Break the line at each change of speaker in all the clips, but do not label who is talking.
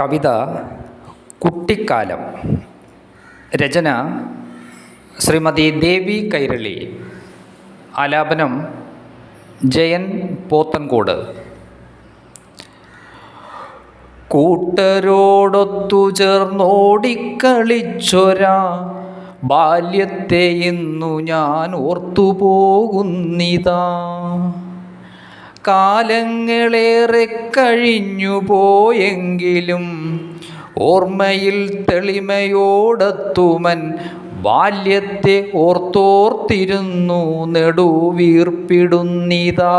കവിത കുട്ടിക്കാലം. രചന ശ്രീമതി ദേവി കൈരളി. ആലാപനം ജയൻ പോത്തൻകോട്. കൂട്ടരോടൊത്തു ചേർന്നോടിക്കളിച്ചൊരാ. ബാല്യത്തെ ഇന്നു ഞാൻ ഓർത്തുപോകുന്നിതാ. കാലങ്ങളേറെ കഴിഞ്ഞു പോയെങ്കിലും ഓർമ്മയിൽ തെളിമയോടത്തുമൻ ബാല്യത്തെ ഓർത്തോർത്തിരുന്നു നെടുവീർപ്പിടുന്നിതാ.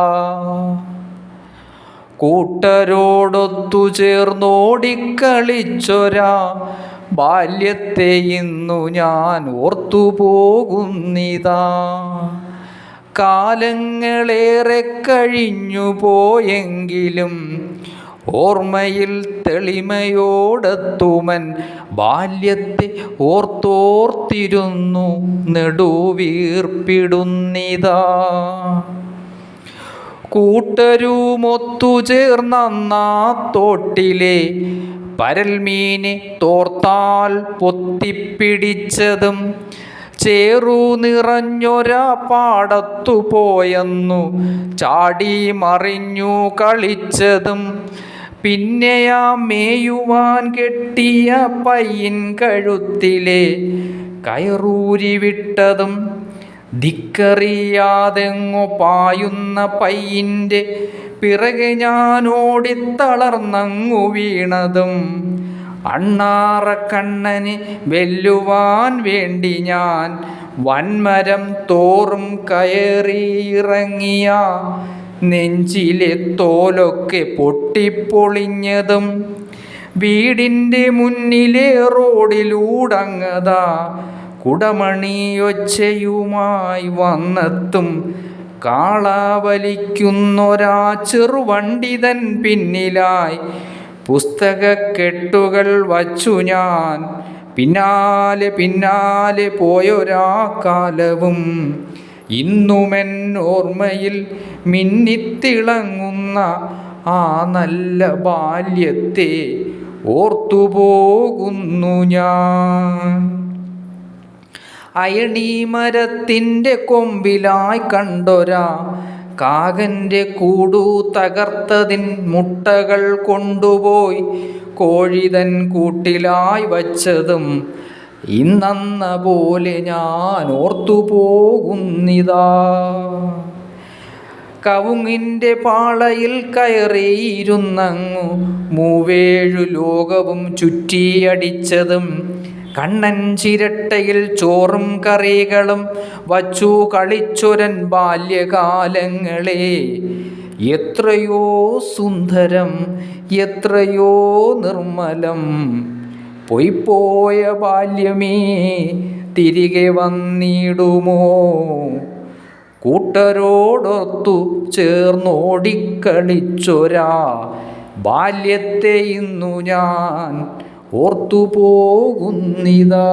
കൂട്ടരോടൊത്തു ചേർന്നോടിക്കളിച്ചൊരാ ബാല്യത്തെ ഇന്നു ഞാൻ ഓർത്തുപോകുന്നിതാ. കാലങ്ങളേറെ കഴിഞ്ഞു പോയെങ്കിലും ഓർമ്മയിൽ തെളിമയോടത്തുമൻ ബാല്യത്തെ ഓർത്തോർത്തിരുന്നു നെടുവീർപ്പിടുന്നിതാ. കൂട്ടരുമൊത്തു ചേർന്ന തോട്ടിലെ പരൽമീനെ തോർത്താൽ പൊത്തിപ്പിടിച്ചതും ചേറു നിറഞ്ഞൊരാ പാടത്തു പോയെന്നു. ചാടി മറിഞ്ഞു കളിച്ചതും പിന്നെയാ മേയുവാൻ കെട്ടിയ പയ്യൻ കഴുത്തിലെ കയറൂരി വിട്ടതും ധിക്കറിയാതെങ്ങു പായുന്ന പയ്യന്റെ പിറകെ ഞാനോടിത്തളർന്നങ്ങു വീണതും. അണ്ണാറക്കണ്ണന് വെല്ലുവാൻ വേണ്ടി ഞാൻ വൻമരം തോറും കയറിയിറങ്ങിയ നെഞ്ചിലെ തോലൊക്കെ പൊട്ടിപ്പൊളിഞ്ഞതും വീടിന്റെ മുന്നിലെ റോഡിലൂടങ്ങതാ കുടമണിയൊച്ചയുമായി വന്നെത്തും കാളാവലിക്കുന്നൊരാ ചെറുവണ്ടിതൻ പിന്നിലായി പുസ്തകക്കെട്ടുകൾ വച്ചു ഞാൻ. പിന്നാലെ പിന്നാലെ പോയൊരാ കാലവും ഇന്നുമെൻ ഓർമ്മയിൽ മിന്നിത്തിളങ്ങുന്ന ആ നല്ല ബാല്യത്തെ ഓർത്തുപോകുന്നു ഞാൻ. അയണീമരത്തിന്റെ കൊമ്പിലായി കണ്ടൊരാ കാകന്റെ കൂടു തകർത്തതിൻ മുട്ടകൾ കൊണ്ടുപോയി കോഴിതൻ കൂട്ടിലായി വച്ചതും ഇന്നന്ന പോലെ ഞാൻ ഓർത്തുപോകുന്നിതാ. കവുങ്ങിന്റെ പാളയിൽ കയറിയിരുന്നങ്ങു മൂവേഴു ലോകവും ചുറ്റിയടിച്ചതും കണ്ണൻ ചിരട്ടയിൽ ചോറും കറികളും വച്ചു കളിച്ചൊരൻ ബാല്യകാലങ്ങളെ. എത്രയോ സുന്ദരം എത്രയോ നിർമ്മലം. പൊയ്പോയ ബാല്യമേ തിരികെ വന്നിടുമോ? കൂട്ടരോടൊത്തു ചേർന്നോടിക്കളിച്ചൊരാ. ബാല്യത്തെ ഇന്നു ഞാൻ ഓർത്തു പോകുന്നിതാ